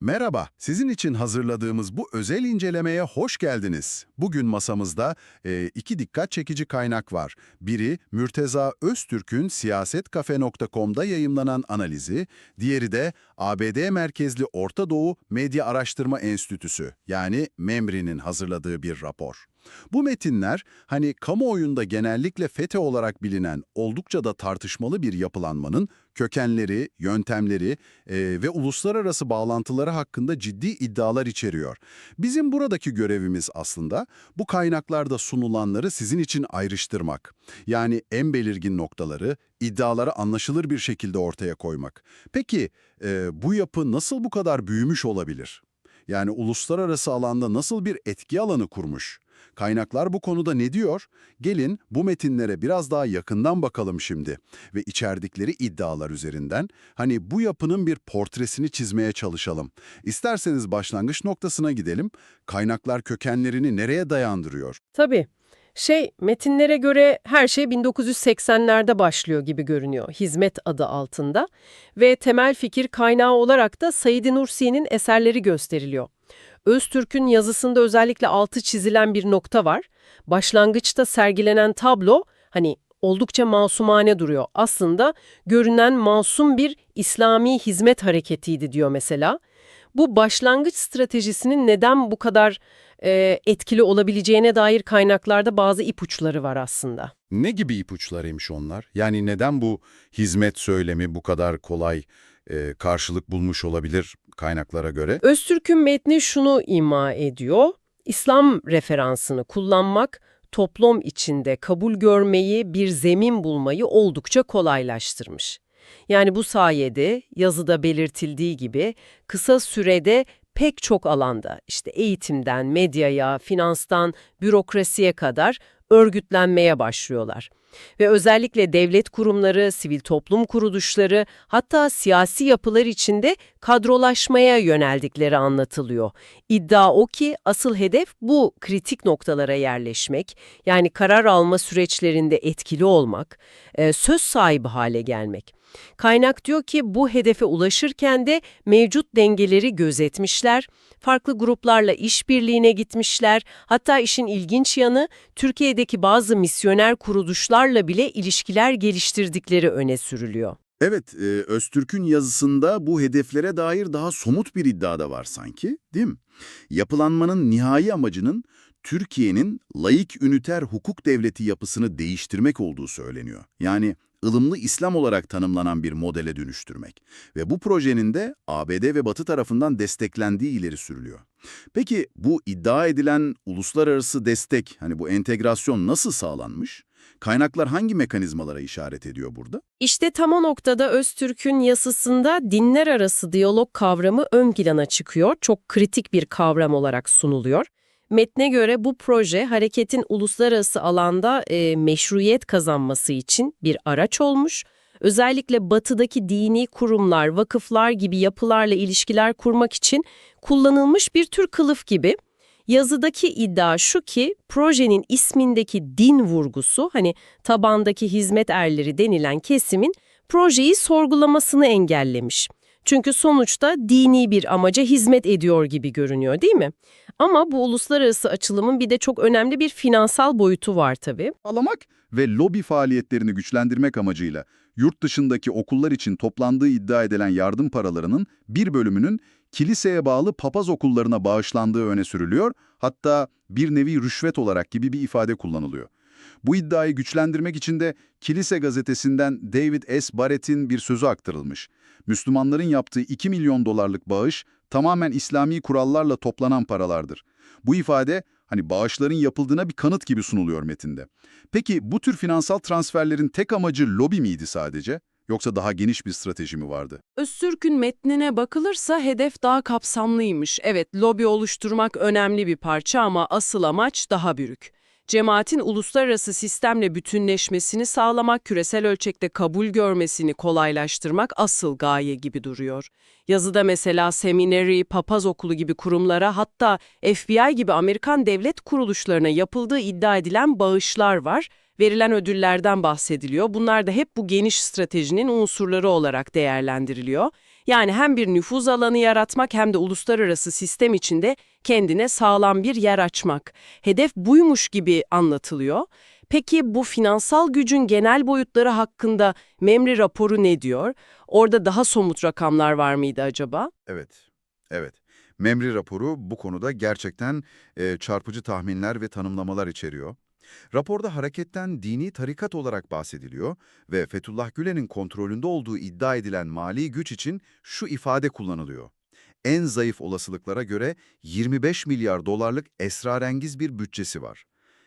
Merhaba, sizin için hazırladığımız bu özel incelemeye hoş geldiniz. Bugün masamızda e, iki dikkat çekici kaynak var. Biri Mürteza Öztürk'ün siyasetkafe.com'da yayımlanan analizi, diğeri de ABD merkezli Orta Doğu Medya Araştırma Enstitüsü yani MEMRI'nin hazırladığı bir rapor. Bu metinler hani kamuoyunda genellikle FETÖ olarak bilinen oldukça da tartışmalı bir yapılanmanın kökenleri, yöntemleri e, ve uluslararası bağlantıları hakkında ciddi iddialar içeriyor. Bizim buradaki görevimiz aslında bu kaynaklarda sunulanları sizin için ayrıştırmak. Yani en belirgin noktaları, iddiaları anlaşılır bir şekilde ortaya koymak. Peki e, bu yapı nasıl bu kadar büyümüş olabilir? Yani uluslararası alanda nasıl bir etki alanı kurmuş? Kaynaklar bu konuda ne diyor? Gelin bu metinlere biraz daha yakından bakalım şimdi ve içerdikleri iddialar üzerinden hani bu yapının bir portresini çizmeye çalışalım. İsterseniz başlangıç noktasına gidelim. Kaynaklar kökenlerini nereye dayandırıyor? Tabii. Şey, metinlere göre her şey 1980'lerde başlıyor gibi görünüyor hizmet adı altında ve temel fikir kaynağı olarak da Said Nursi'nin eserleri gösteriliyor. Öztürk'ün yazısında özellikle altı çizilen bir nokta var. Başlangıçta sergilenen tablo hani oldukça masumane duruyor. Aslında görünen masum bir İslami hizmet hareketiydi diyor mesela. Bu başlangıç stratejisinin neden bu kadar e, etkili olabileceğine dair kaynaklarda bazı ipuçları var aslında. Ne gibi ipuçlarıymış onlar? Yani neden bu hizmet söylemi bu kadar kolay e, karşılık bulmuş olabilir kaynaklara göre? Öztürk'ün metni şunu ima ediyor. İslam referansını kullanmak toplum içinde kabul görmeyi, bir zemin bulmayı oldukça kolaylaştırmış. Yani bu sayede yazıda belirtildiği gibi kısa sürede pek çok alanda işte eğitimden, medyaya, finanstan, bürokrasiye kadar örgütlenmeye başlıyorlar. Ve özellikle devlet kurumları, sivil toplum kuruluşları hatta siyasi yapılar içinde kadrolaşmaya yöneldikleri anlatılıyor. İddia o ki asıl hedef bu kritik noktalara yerleşmek, yani karar alma süreçlerinde etkili olmak, e, söz sahibi hale gelmek. Kaynak diyor ki bu hedefe ulaşırken de mevcut dengeleri gözetmişler, farklı gruplarla işbirliğine gitmişler, hatta işin ilginç yanı Türkiye'deki bazı misyoner kuruluşlarla bile ilişkiler geliştirdikleri öne sürülüyor. Evet, e, Öztürk'ün yazısında bu hedeflere dair daha somut bir iddia da var sanki, değil mi? Yapılanmanın nihai amacının Türkiye'nin laik üniter hukuk devleti yapısını değiştirmek olduğu söyleniyor. Yani ılımlı İslam olarak tanımlanan bir modele dönüştürmek. Ve bu projenin de ABD ve Batı tarafından desteklendiği ileri sürülüyor. Peki bu iddia edilen uluslararası destek, hani bu entegrasyon nasıl sağlanmış? Kaynaklar hangi mekanizmalara işaret ediyor burada? İşte tam o noktada Öztürk'ün yazısında dinler arası diyalog kavramı ön plana çıkıyor. Çok kritik bir kavram olarak sunuluyor. Metne göre bu proje hareketin uluslararası alanda e, meşruiyet kazanması için bir araç olmuş. Özellikle batıdaki dini kurumlar, vakıflar gibi yapılarla ilişkiler kurmak için kullanılmış bir tür kılıf gibi. Yazıdaki iddia şu ki projenin ismindeki din vurgusu hani tabandaki hizmet erleri denilen kesimin projeyi sorgulamasını engellemiş. Çünkü sonuçta dini bir amaca hizmet ediyor gibi görünüyor değil mi? Ama bu uluslararası açılımın bir de çok önemli bir finansal boyutu var tabii. Alamak ve lobi faaliyetlerini güçlendirmek amacıyla yurt dışındaki okullar için toplandığı iddia edilen yardım paralarının bir bölümünün kiliseye bağlı papaz okullarına bağışlandığı öne sürülüyor, hatta bir nevi rüşvet olarak gibi bir ifade kullanılıyor. Bu iddiayı güçlendirmek için de Kilise gazetesinden David S. Barrett'in bir sözü aktarılmış. Müslümanların yaptığı 2 milyon dolarlık bağış tamamen İslami kurallarla toplanan paralardır. Bu ifade hani bağışların yapıldığına bir kanıt gibi sunuluyor metinde. Peki bu tür finansal transferlerin tek amacı lobi miydi sadece? Yoksa daha geniş bir strateji mi vardı? Öztürk'ün metnine bakılırsa hedef daha kapsamlıymış. Evet, lobi oluşturmak önemli bir parça ama asıl amaç daha büyük. Cemaatin uluslararası sistemle bütünleşmesini sağlamak, küresel ölçekte kabul görmesini kolaylaştırmak asıl gaye gibi duruyor. Yazıda mesela seminary, papaz okulu gibi kurumlara hatta FBI gibi Amerikan devlet kuruluşlarına yapıldığı iddia edilen bağışlar var. Verilen ödüllerden bahsediliyor. Bunlar da hep bu geniş stratejinin unsurları olarak değerlendiriliyor. Yani hem bir nüfuz alanı yaratmak hem de uluslararası sistem içinde kendine sağlam bir yer açmak. Hedef buymuş gibi anlatılıyor. Peki bu finansal gücün genel boyutları hakkında Memri raporu ne diyor? Orada daha somut rakamlar var mıydı acaba? Evet, evet. Memri raporu bu konuda gerçekten e, çarpıcı tahminler ve tanımlamalar içeriyor. Raporda hareketten dini tarikat olarak bahsediliyor ve Fethullah Gülen'in kontrolünde olduğu iddia edilen mali güç için şu ifade kullanılıyor. En zayıf olasılıklara göre 25 milyar dolarlık esrarengiz bir bütçesi var.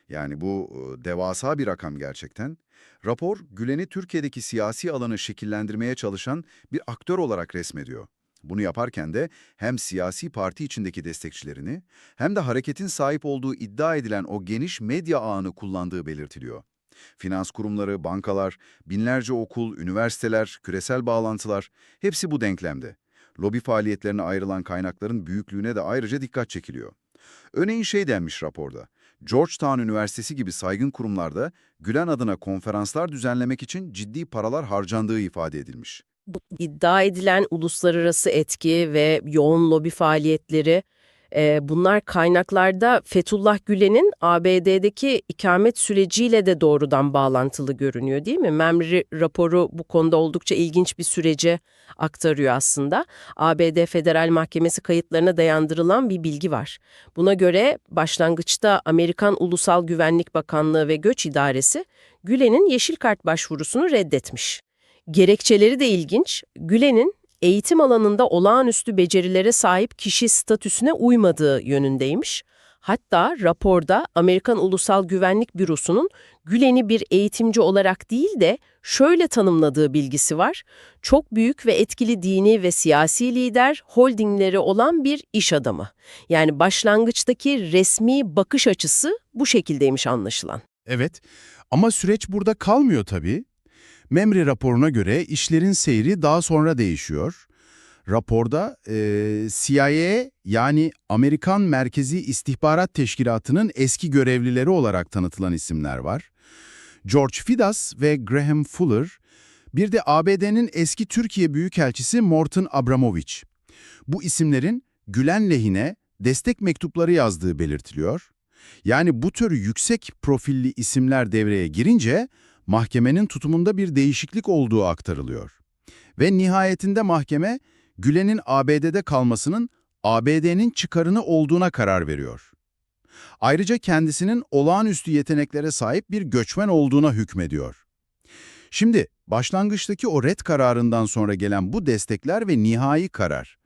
Yani bu e, devasa bir rakam gerçekten. Rapor, Gülen'i Türkiye'deki siyasi alanı şekillendirmeye çalışan bir aktör olarak resmediyor. Bunu yaparken de hem siyasi parti içindeki destekçilerini hem de hareketin sahip olduğu iddia edilen o geniş medya ağını kullandığı belirtiliyor. Finans kurumları, bankalar, binlerce okul, üniversiteler, küresel bağlantılar hepsi bu denklemde. Lobi faaliyetlerine ayrılan kaynakların büyüklüğüne de ayrıca dikkat çekiliyor. Örneğin şey denmiş raporda, Georgetown Üniversitesi gibi saygın kurumlarda Gülen adına konferanslar düzenlemek için ciddi paralar harcandığı ifade edilmiş. İddia edilen uluslararası etki ve yoğun lobi faaliyetleri, e, bunlar kaynaklarda Fethullah Gülen'in ABD'deki ikamet süreciyle de doğrudan bağlantılı görünüyor değil mi? Memri raporu bu konuda oldukça ilginç bir süreci aktarıyor aslında. ABD Federal Mahkemesi kayıtlarına dayandırılan bir bilgi var. Buna göre başlangıçta Amerikan Ulusal Güvenlik Bakanlığı ve Göç İdaresi Gülen'in yeşil kart başvurusunu reddetmiş. Gerekçeleri de ilginç. Gülen'in eğitim alanında olağanüstü becerilere sahip kişi statüsüne uymadığı yönündeymiş. Hatta raporda Amerikan Ulusal Güvenlik Bürosu'nun Gülen'i bir eğitimci olarak değil de şöyle tanımladığı bilgisi var. Çok büyük ve etkili dini ve siyasi lider, holdingleri olan bir iş adamı. Yani başlangıçtaki resmi bakış açısı bu şekildeymiş anlaşılan. Evet ama süreç burada kalmıyor tabii. Memri raporuna göre işlerin seyri daha sonra değişiyor. Raporda e, CIA yani Amerikan Merkezi İstihbarat Teşkilatı'nın eski görevlileri olarak tanıtılan isimler var. George Fidas ve Graham Fuller, bir de ABD'nin eski Türkiye Büyükelçisi Morton Abramovich. Bu isimlerin Gülen lehine destek mektupları yazdığı belirtiliyor. Yani bu tür yüksek profilli isimler devreye girince mahkemenin tutumunda bir değişiklik olduğu aktarılıyor. Ve nihayetinde mahkeme Gülen'in ABD'de kalmasının ABD'nin çıkarını olduğuna karar veriyor. Ayrıca kendisinin olağanüstü yeteneklere sahip bir göçmen olduğuna hükmediyor. Şimdi başlangıçtaki o red kararından sonra gelen bu destekler ve nihai karar.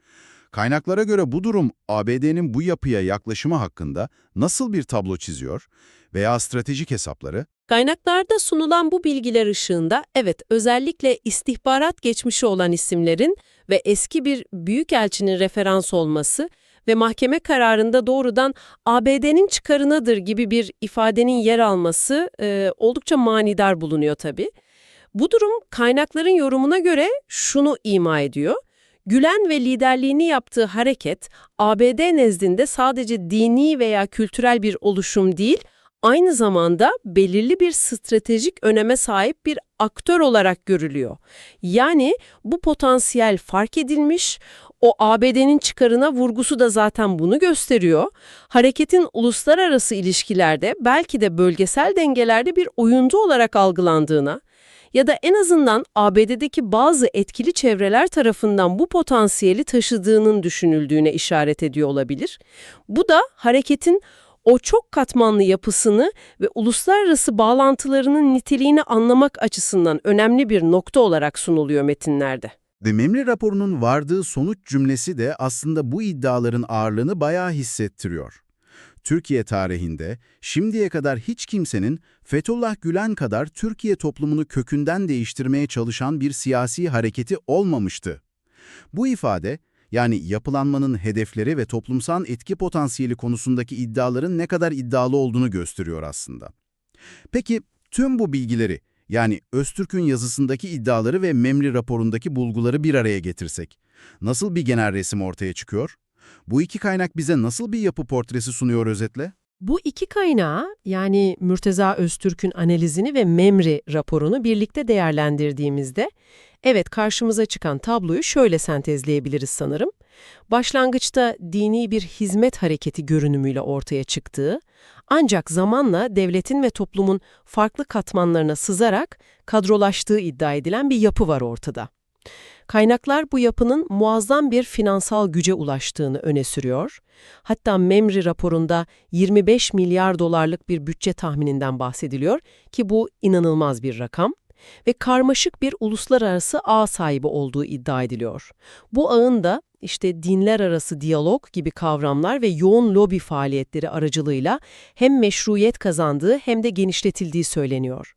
Kaynaklara göre bu durum ABD'nin bu yapıya yaklaşımı hakkında nasıl bir tablo çiziyor veya stratejik hesapları Kaynaklarda sunulan bu bilgiler ışığında evet özellikle istihbarat geçmişi olan isimlerin ve eski bir büyükelçinin referans olması ve mahkeme kararında doğrudan ABD'nin çıkarınadır gibi bir ifadenin yer alması e, oldukça manidar bulunuyor tabii. Bu durum kaynakların yorumuna göre şunu ima ediyor. Gülen ve liderliğini yaptığı hareket ABD nezdinde sadece dini veya kültürel bir oluşum değil, aynı zamanda belirli bir stratejik öneme sahip bir aktör olarak görülüyor. Yani bu potansiyel fark edilmiş, o ABD'nin çıkarına vurgusu da zaten bunu gösteriyor. Hareketin uluslararası ilişkilerde belki de bölgesel dengelerde bir oyuncu olarak algılandığına ya da en azından ABD'deki bazı etkili çevreler tarafından bu potansiyeli taşıdığının düşünüldüğüne işaret ediyor olabilir. Bu da hareketin o çok katmanlı yapısını ve uluslararası bağlantılarının niteliğini anlamak açısından önemli bir nokta olarak sunuluyor metinlerde. Ve Memri raporunun vardığı sonuç cümlesi de aslında bu iddiaların ağırlığını bayağı hissettiriyor. Türkiye tarihinde şimdiye kadar hiç kimsenin Fethullah Gülen kadar Türkiye toplumunu kökünden değiştirmeye çalışan bir siyasi hareketi olmamıştı. Bu ifade, yani yapılanmanın hedefleri ve toplumsal etki potansiyeli konusundaki iddiaların ne kadar iddialı olduğunu gösteriyor aslında. Peki tüm bu bilgileri, yani Öztürk'ün yazısındaki iddiaları ve Memri raporundaki bulguları bir araya getirsek, nasıl bir genel resim ortaya çıkıyor? Bu iki kaynak bize nasıl bir yapı portresi sunuyor özetle? Bu iki kaynağı yani Mürteza Öztürk'ün analizini ve Memri raporunu birlikte değerlendirdiğimizde evet karşımıza çıkan tabloyu şöyle sentezleyebiliriz sanırım. Başlangıçta dini bir hizmet hareketi görünümüyle ortaya çıktığı, ancak zamanla devletin ve toplumun farklı katmanlarına sızarak kadrolaştığı iddia edilen bir yapı var ortada. Kaynaklar bu yapının muazzam bir finansal güce ulaştığını öne sürüyor. Hatta Memri raporunda 25 milyar dolarlık bir bütçe tahmininden bahsediliyor ki bu inanılmaz bir rakam ve karmaşık bir uluslararası ağ sahibi olduğu iddia ediliyor. Bu ağın da işte dinler arası diyalog gibi kavramlar ve yoğun lobi faaliyetleri aracılığıyla hem meşruiyet kazandığı hem de genişletildiği söyleniyor.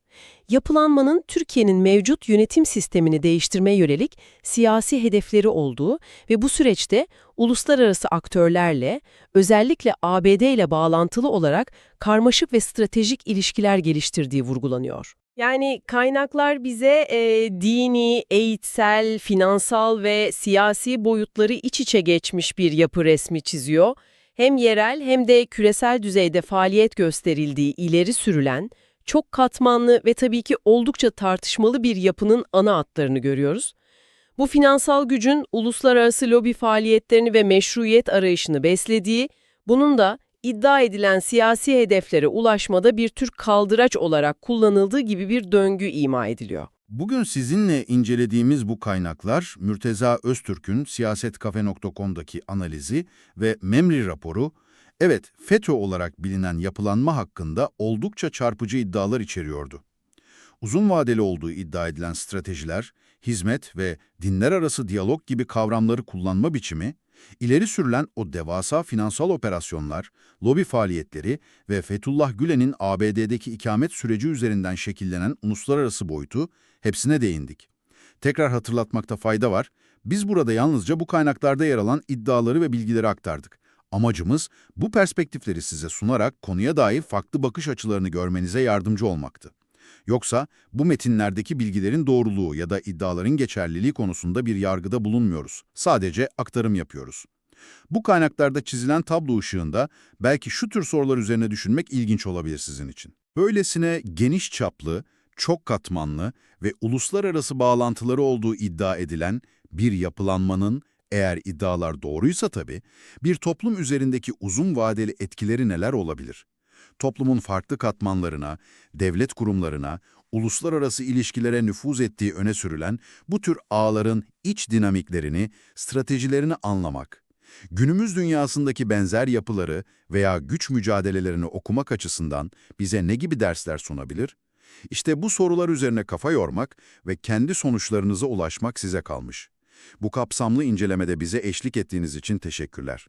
Yapılanmanın Türkiye'nin mevcut yönetim sistemini değiştirmeye yönelik siyasi hedefleri olduğu ve bu süreçte uluslararası aktörlerle, özellikle ABD ile bağlantılı olarak karmaşık ve stratejik ilişkiler geliştirdiği vurgulanıyor. Yani kaynaklar bize e, dini, eğitsel, finansal ve siyasi boyutları iç içe geçmiş bir yapı resmi çiziyor. Hem yerel hem de küresel düzeyde faaliyet gösterildiği ileri sürülen, çok katmanlı ve tabii ki oldukça tartışmalı bir yapının ana hatlarını görüyoruz. Bu finansal gücün uluslararası lobi faaliyetlerini ve meşruiyet arayışını beslediği, bunun da iddia edilen siyasi hedeflere ulaşmada bir tür kaldıraç olarak kullanıldığı gibi bir döngü ima ediliyor. Bugün sizinle incelediğimiz bu kaynaklar, Mürteza Öztürk'ün siyasetkafe.com'daki analizi ve Memri raporu, evet FETÖ olarak bilinen yapılanma hakkında oldukça çarpıcı iddialar içeriyordu. Uzun vadeli olduğu iddia edilen stratejiler, hizmet ve dinler arası diyalog gibi kavramları kullanma biçimi, ileri sürülen o devasa finansal operasyonlar, lobi faaliyetleri ve Fethullah Gülen'in ABD'deki ikamet süreci üzerinden şekillenen uluslararası boyutu hepsine değindik. Tekrar hatırlatmakta fayda var. Biz burada yalnızca bu kaynaklarda yer alan iddiaları ve bilgileri aktardık. Amacımız bu perspektifleri size sunarak konuya dair farklı bakış açılarını görmenize yardımcı olmaktı. Yoksa bu metinlerdeki bilgilerin doğruluğu ya da iddiaların geçerliliği konusunda bir yargıda bulunmuyoruz. Sadece aktarım yapıyoruz. Bu kaynaklarda çizilen tablo ışığında belki şu tür sorular üzerine düşünmek ilginç olabilir sizin için. Böylesine geniş çaplı, çok katmanlı ve uluslararası bağlantıları olduğu iddia edilen bir yapılanmanın, eğer iddialar doğruysa tabii, bir toplum üzerindeki uzun vadeli etkileri neler olabilir? Toplumun farklı katmanlarına, devlet kurumlarına, uluslararası ilişkilere nüfuz ettiği öne sürülen bu tür ağların iç dinamiklerini, stratejilerini anlamak, günümüz dünyasındaki benzer yapıları veya güç mücadelelerini okumak açısından bize ne gibi dersler sunabilir? İşte bu sorular üzerine kafa yormak ve kendi sonuçlarınıza ulaşmak size kalmış. Bu kapsamlı incelemede bize eşlik ettiğiniz için teşekkürler.